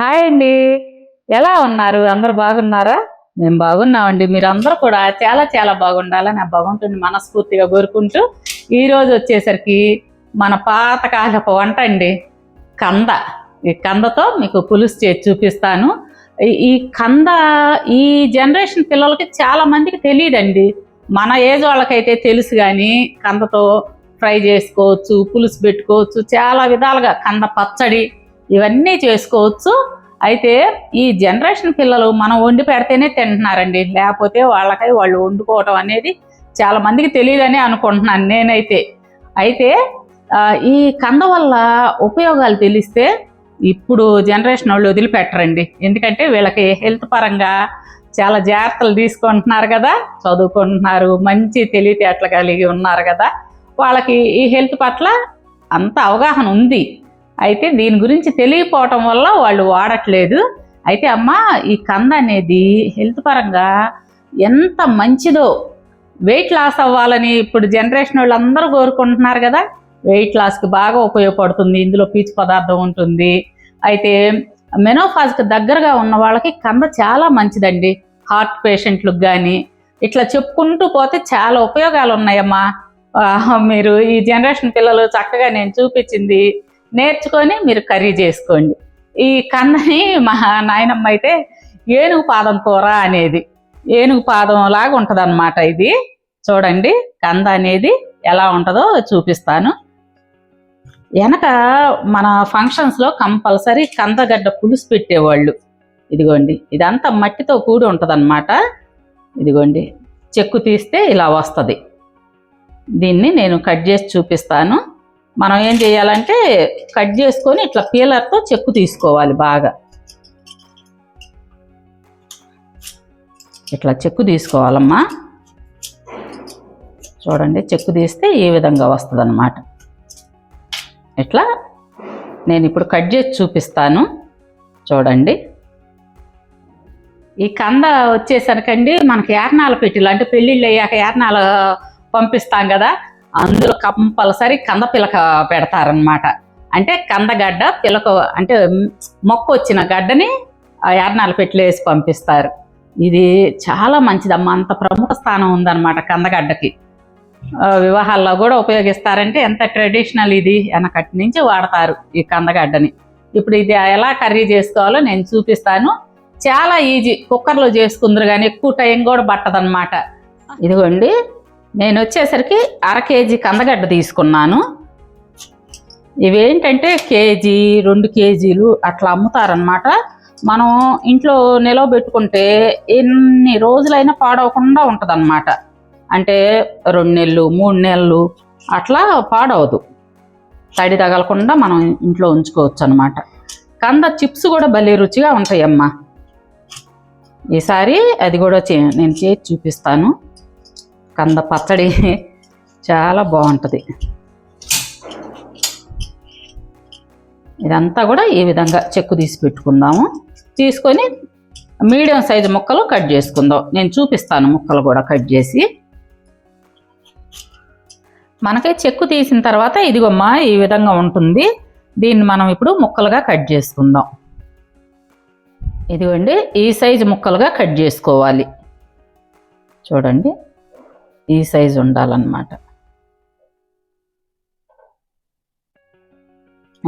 Hi అండి. ఎలా ఉన్నారు? అందరు బాగున్నారా? మేము బాగున్నామండి. మీరు కూడా చాలా చాలా బాగుండాలని బాగుంటుంది మనస్ఫూర్తిగా కోరుకుంటూ ఈరోజు వచ్చేసరికి మన పాతకాలపు వంట అండి. కంద. ఈ కందతో మీకు పులుసు చేసి చూపిస్తాను. ఈ- ఈ కంద ఈ జనరేషన్ పిల్లలకి చాలా మందికి తెలియదండి. మన ఏజ్ వాళ్ళకైతే తెలుసు కానీ కందతో ఫ్రై చేసుకోవచ్చు పులుసు పెట్టుకోవచ్చు చాలా విధాలుగా కంద పచ్చడి ఇవన్నీ చేసుకోవచ్చు. అయితే ఈ జనరేషన్ పిల్లలు మనం వండి పెడితేనే తింటున్నారండి. లేకపోతే వాళ్ళకై వాళ్ళు వండుకోవటం అనేది చాలా మందికి తెలియదని అనుకుంటున్నాను నేనైతే. అయితే ఈ కంద వల్ల ఉపయోగాలు తెలిస్తే ఇప్పుడు జనరేషన్ వాళ్ళు వదిలిపెట్టరండి. ఎందుకంటే వీళ్ళకి హెల్త్ పరంగా చాలా జాగ్రత్తలు తీసుకుంటున్నారు కదా చదువుకుంటున్నారు మంచి తెలివితేటలు కలిగి ఉన్నారు కదా. వాళ్ళకి ఈ హెల్త్ పట్ల అంత అవగాహన ఉంది. అయితే దీని గురించి తెలియపోవటం వల్ల వాళ్ళు వాడట్లేదు. అయితే అమ్మ ఈ కంద అనేది హెల్త్ పరంగా ఎంత మంచిదో. వెయిట్ లాస్ అవ్వాలని ఇప్పుడు జనరేషన్ వాళ్ళు అందరూ కోరుకుంటున్నారు కదా. వెయిట్ లాస్కి బాగా ఉపయోగపడుతుంది. ఇందులో పీచు పదార్థం ఉంటుంది. అయితే మెనోఫాజ్కి దగ్గరగా ఉన్న వాళ్ళకి కంద చాలా మంచిదండి. హార్ట్ పేషెంట్లకు కానీ ఇట్లా చెప్పుకుంటూ పోతే చాలా ఉపయోగాలు ఉన్నాయమ్మా మీరు ఈ జనరేషన్ పిల్లలు చక్కగా నేను చూపించింది. నేర్చుకొని మీరు కర్రీ చేసుకోండి. ఈ కందని మా నాయనమ్మ అయితే ఏనుగు పాదం కూర అనేది ఏనుగు పాదం లాగా ఉంటుంది ఇది. చూడండి కంద అనేది ఎలా ఉంటుందో చూపిస్తాను. వెనక మన ఫంక్షన్స్లో కంపల్సరీ కందగడ్డ పులుసు పెట్టేవాళ్ళు. ఇదిగోండి ఇదంతా మట్టితో కూడి ఉంటుంది ఇదిగోండి చెక్కు తీస్తే ఇలా వస్తుంది. దీన్ని నేను కట్ చేసి చూపిస్తాను. మనం ఏం చేయాలంటే కట్ చేసుకొని ఇట్లా పీలర్తో చెక్కు తీసుకోవాలి బాగా. ఇట్లా చెక్కు తీసుకోవాలమ్మా. చూడండి చెక్కు తీస్తే ఈ విధంగా వస్తుంది ఇట్లా నేను ఇప్పుడు కట్ చేసి చూపిస్తాను. చూడండి. ఈ కంద వచ్చేసరికండి మనకి యార్నాల పెట్టిలు అంటే పెళ్ళిళ్ళు అయ్యాక యార్నాల పంపిస్తాం కదా. అందులో కంపల్సరీ కంద పిలక పెడతారనమాట అంటే కందగడ్డ పిలక అంటే మొక్క వచ్చిన గడ్డని ఆ యార్నాల పెట్టిలో వేసి పంపిస్తారు. ఇది చాలా మంచిదమ్మా అంత ప్రముఖ స్థానం ఉందన్నమాట కందగడ్డకి వివాహాల్లో కూడా ఉపయోగిస్తారంటే ఎంత ట్రెడిషనల్ ఇది వెనకటి నుంచి వాడతారు ఈ కందగడ్డని ఇప్పుడు ఇది ఎలా కర్రీ చేసుకోవాలో నేను చూపిస్తాను. చాలా ఈజీ కుక్కర్లో చేసుకుందరు కానీ ఎక్కువ టైం కూడా పట్టదనమాట ఇదిగోండి నేను వచ్చేసరికి అర కేజీ కందగడ్డ తీసుకున్నాను. ఇవేంటంటే కేజీ రెండు కేజీలు అట్లా అమ్ముతారనమాట మనం ఇంట్లో నిలవ పెట్టుకుంటే ఎన్ని రోజులైనా పాడవకుండా ఉంటుందన్నమాట. అంటే రెండు నెలలు మూడు నెలలు అట్లా పాడవదు. తడి తగలకుండా మనం ఇంట్లో ఉంచుకోవచ్చు అనమాట కంద చిప్స్ కూడా భలే రుచిగా ఉంటాయమ్మా. ఈసారి అది కూడా చే- నేను చేసి చూపిస్తాను. కంద పచ్చడి చాలా బాగుంటుంది. ఇదంతా కూడా ఈ విధంగా చెక్కు తీసి పెట్టుకుందాము. తీసుకొని మీడియం సైజు ముక్కలు కట్ చేసుకుందాం. నేను చూపిస్తాను ముక్కలు కూడా కట్ చేసి. మనకి చెక్కు తీసిన తర్వాత ఇదిగోమ్మా ఈ విధంగా ఉంటుంది. దీన్ని మనం ఇప్పుడు ముక్కలుగా కట్ చేసుకుందాం. ఇదిగోండి ఈ సైజు ముక్కలుగా కట్ చేసుకోవాలి. చూడండి. ఈ సైజు ఉండాలన్నమాట.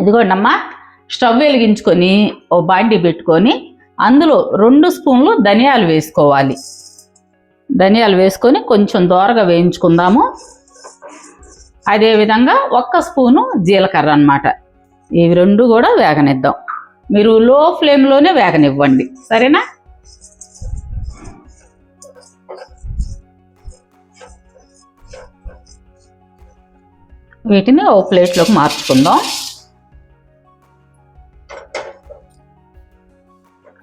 ఇదిగోండి అమ్మా స్టవ్ వెలిగించుకొని ఓ బాండి పెట్టుకొని అందులో రెండు స్పూన్లు ధనియాలు వేసుకోవాలి. ధనియాలు వేసుకొని కొంచెం దోరగా వేయించుకుందాము. అదేవిధంగా ఒక్క స్పూను జీలకర్ర అన్నమాట. ఇవి రెండు కూడా వేగనిద్దాం. మీరు లో ఫ్లేమ్లోనే వేగనివ్వండి. సరేనా? వీటిని ఓ ప్లేట్లోకి మార్చుకుందాం.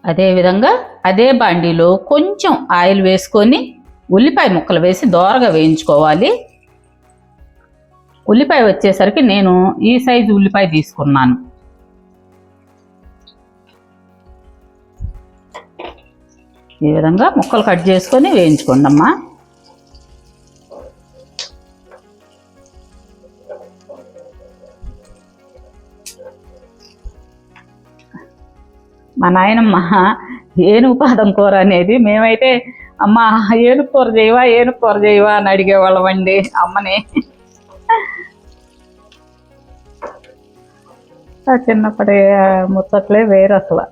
అదేవిధంగా అదే బాండీలో కొంచెం ఆయిల్ వేసుకొని ఉల్లిపాయ ముక్కలు వేసి దోరగా వేయించుకోవాలి. ఉల్లిపాయ వచ్చేసరికి నేను ఈ సైజు ఉల్లిపాయ తీసుకున్నాను. ఈ విధంగా ముక్కలు కట్ చేసుకొని వేయించుకోండి అమ్మా మా నాయనమ్మ ఏనుగు పాదం కూర అనేది మేమైతే అమ్మ ఏనుగు కూర చేయవా ఏనుగు కూర చేయవా అని అడిగేవాళ్ళం అండి అమ్మని. ఆ చిన్నప్పటి ముచ్చట్లే వేరు అసలు.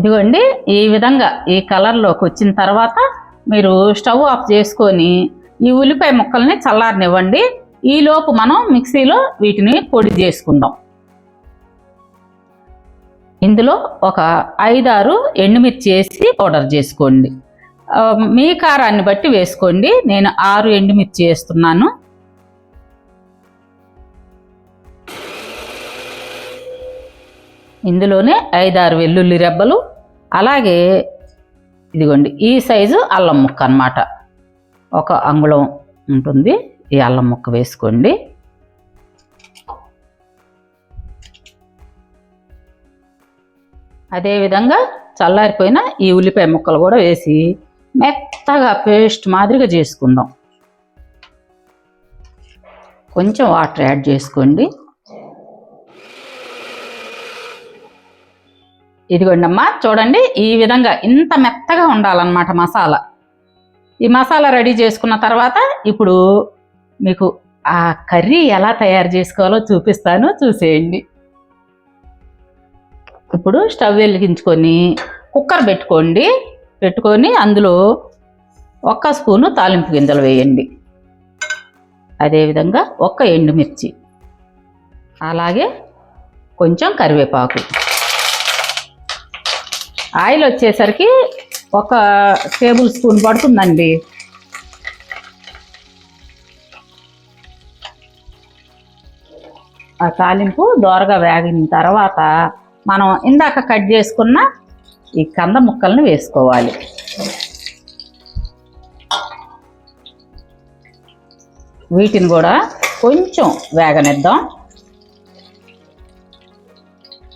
ఇదిగోండి ఈ విధంగా ఈ కలర్లోకి వచ్చిన తర్వాత మీరు స్టవ్ ఆఫ్ చేసుకొని ఈ ఉల్లిపాయ ముక్కల్ని చల్లారనివ్వండి. ఈలోపు మనం మిక్సీలో వీటిని పొడి చేసుకుందాం. ఇందులో ఒక ఐదారు ఎండుమిర్చి వేసి పౌడర్ చేసుకోండి. మీ కారాన్ని బట్టి వేసుకోండి. నేను ఆరు ఎండుమిర్చి వేస్తున్నాను. ఇందులోనే ఐదారు వెల్లుల్లి రెబ్బలు అలాగే ఇదిగోండి ఈ సైజు అల్లం ముక్క అన్నమాట. ఒక అంగుళం ఉంటుంది. ఈ అల్లం ముక్క వేసుకోండి. అదేవిధంగా చల్లారిపోయిన ఈ ఉల్లిపాయ ముక్కలు కూడా వేసి మెత్తగా పేస్ట్ మాదిరిగా చేసుకుందాం. కొంచెం వాటర్ యాడ్ చేసుకోండి. ఇదిగోండి అమ్మా చూడండి ఈ విధంగా ఇంత మెత్తగా ఉండాలన్నమాట మసాలా. ఈ మసాలా రెడీ చేసుకున్న తర్వాత ఇప్పుడు మీకు ఆ కర్రీ ఎలా తయారు చేసుకోవాలో చూపిస్తాను చూసేయండి. ఇప్పుడు స్టవ్ వెలిగించుకొని కుక్కర్ పెట్టుకోండి. పెట్టుకొని అందులో ఒక్క స్పూను తాలింపు గింజలు వేయండి. అదేవిధంగా ఒక్క ఎండుమిర్చి. అలాగే కొంచెం కరివేపాకు. ఆయిల్ వచ్చేసరికి ఒక టేబుల్ స్పూన్ పడుతుందండి. ఆ తాలింపు దోరగా వేగిన తర్వాత మనం ఇందాక కట్ చేసుకున్న ఈ కంద ముక్కల్ని వేసుకోవాలి. వీటిని కూడా కొంచెం వేగనిద్దాం.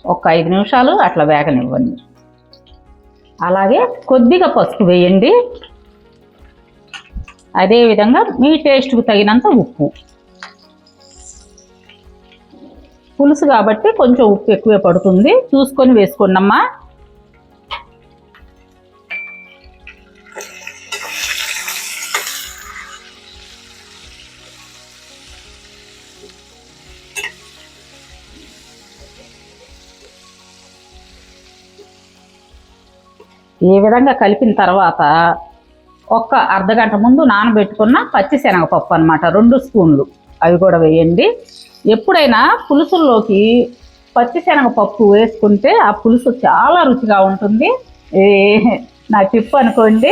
ఒక ఐదు నిమిషాలు అట్లా వేగనివ్వండి. అలాగే కొద్దిగా పసుపు వేయండి. అదేవిధంగా మీ టేస్ట్కు తగినంత ఉప్పు. పులుసు కాబట్టి కొంచెం ఉప్పు ఎక్కువే పడుతుంది. చూసుకొని వేసుకోండమ్మా. ఈ విధంగా కలిపిన తర్వాత ఒక్క అర్ధగంట ముందు నానబెట్టుకున్న పచ్చి శనగపప్పు అనమాట రెండు స్పూన్లు. అవి కూడా వేయండి. ఎప్పుడైనా పులుసుల్లోకి పచ్చిశనగపప్పు వేసుకుంటే ఆ పులుసు చాలా రుచిగా ఉంటుంది. ఏ నా టిప్ అనుకోండి.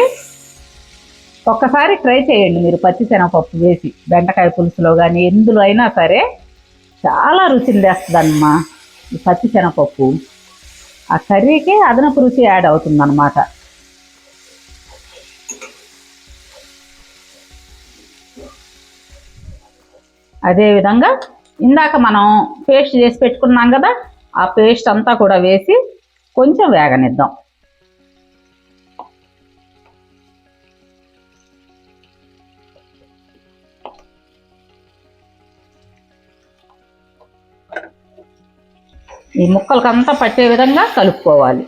ఒక్కసారి ట్రై చేయండి మీరు పచ్చిశనగపప్పు వేసి. బెండకాయ పులుసులో కానీ ఎందులో అయినా సరే చాలా రుచిని తెస్తుందమ్మా ఈ పచ్చి ఆ కర్రీకి అదనపు రుచి యాడ్ అవుతుందన్నమాట. అదేవిధంగా ఇందాక మనం పేస్ట్ చేసి పెట్టుకున్నాం కదా ఆ పేస్ట్ అంతా కూడా వేసి కొంచెం వేగనిద్దాం. ఈ ముక్కలకంతా పట్టే విధంగా కలుపుకోవాలి.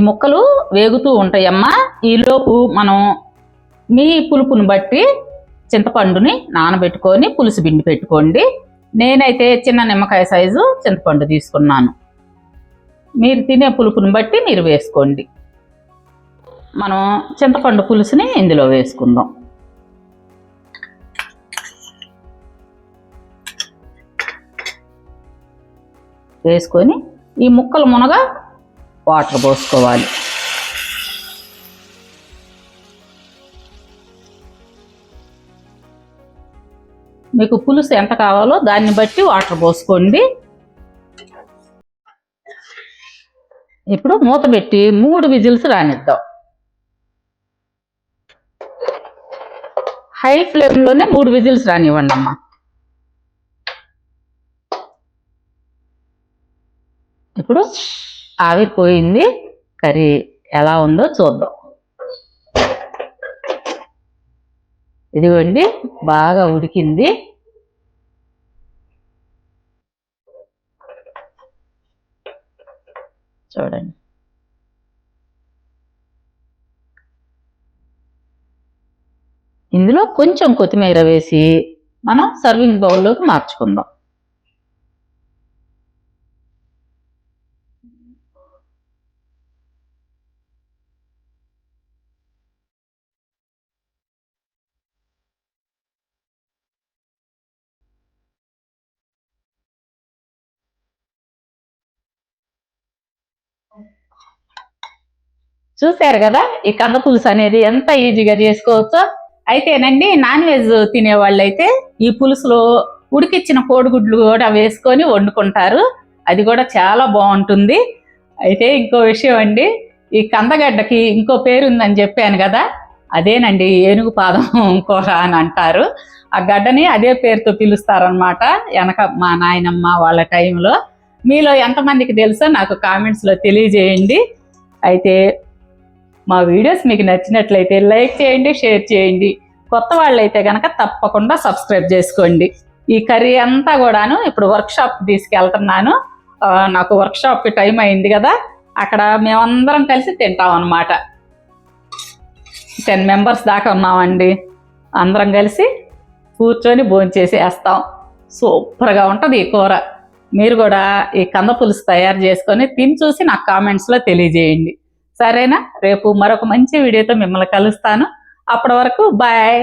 ఈ ముక్కలు వేగుతూ ఉంటాయమ్మా. ఈలోపు మనం మీ పులుపుని బట్టి చింతపండుని నానబెట్టుకొని పులుసు పిండి పెట్టుకోండి. నేనైతే చిన్న నిమ్మకాయ సైజు చింతపండు తీసుకున్నాను. మీరు తినే పులుపుని బట్టి మీరు వేసుకోండి. మనం చింతపండు పులుసుని ఇందులో వేసుకుందాం. వేసుకొని ఈ ముక్కలు మునగా వాటర్ పోసుకోవాలి. మీకు పులుసు ఎంత కావాలో దాన్ని బట్టి వాటర్ పోసుకోండి. ఇప్పుడు మూత పెట్టి మూడు విజిల్స్ రానిద్దాం. హై ఫ్లేమ్లోనే మూడు విజిల్స్ రానివ్వండి అమ్మా. ఇప్పుడు ఆవిరిపోయింది. కర్రీ ఎలా ఉందో చూద్దాం. ఇదిగోండి బాగా ఉడికింది. చూడండి. ఇందులో కొంచెం కొత్తిమీర వేసి మనం సర్వింగ్ బౌల్లోకి మార్చుకుందాం. చూశారు కదా ఈ కంద పులుసు అనేది ఎంత ఈజీగా చేసుకోవచ్చో? అయితేనండి నాన్ వెజ్ తినే వాళ్ళైతే ఈ పులుసులో ఉడికిచ్చిన కోడిగుడ్లు కూడా వేసుకొని వండుకుంటారు. అది కూడా చాలా బాగుంటుంది. అయితే ఇంకో విషయం అండి ఈ కందగడ్డకి ఇంకో పేరు ఉందని చెప్పాను కదా అదేనండి ఏనుగు పాదం కూర అని అంటారు. ఆ గడ్డని అదే పేరుతో పిలుస్తారనమాట వెనక మా నాయనమ్మ వాళ్ళ టైంలో. మీలో ఎంతమందికి తెలుసో నాకు కామెంట్స్లో తెలియజేయండి. అయితే మా వీడియోస్ మీకు నచ్చినట్లయితే లైక్ చేయండి షేర్ చేయండి. కొత్త వాళ్ళైతే కనుక తప్పకుండా సబ్స్క్రైబ్ చేసుకోండి. ఈ కర్రీ అంతా కూడాను ఇప్పుడు వర్క్షాప్ తీసుకెళ్తున్నాను. నాకు వర్క్షాప్కి టైం అయింది కదా అక్కడ మేమందరం కలిసి తింటాం అన్నమాట. టెన్ మెంబర్స్ దాకా ఉన్నామండి. అందరం కలిసి కూర్చొని భోంచేసి వేస్తాం సూపర్గా ఉంటుంది ఈ కూర. మీరు కూడా ఈ కంద పులుసు తయారు చేసుకొని తిని చూసి నాకు కామెంట్స్లో తెలియజేయండి. సరేనా? రేపు మరొక మంచి వీడియోతో మిమ్మల్ని కలుస్తాను. అప్పటి వరకు బాయ్.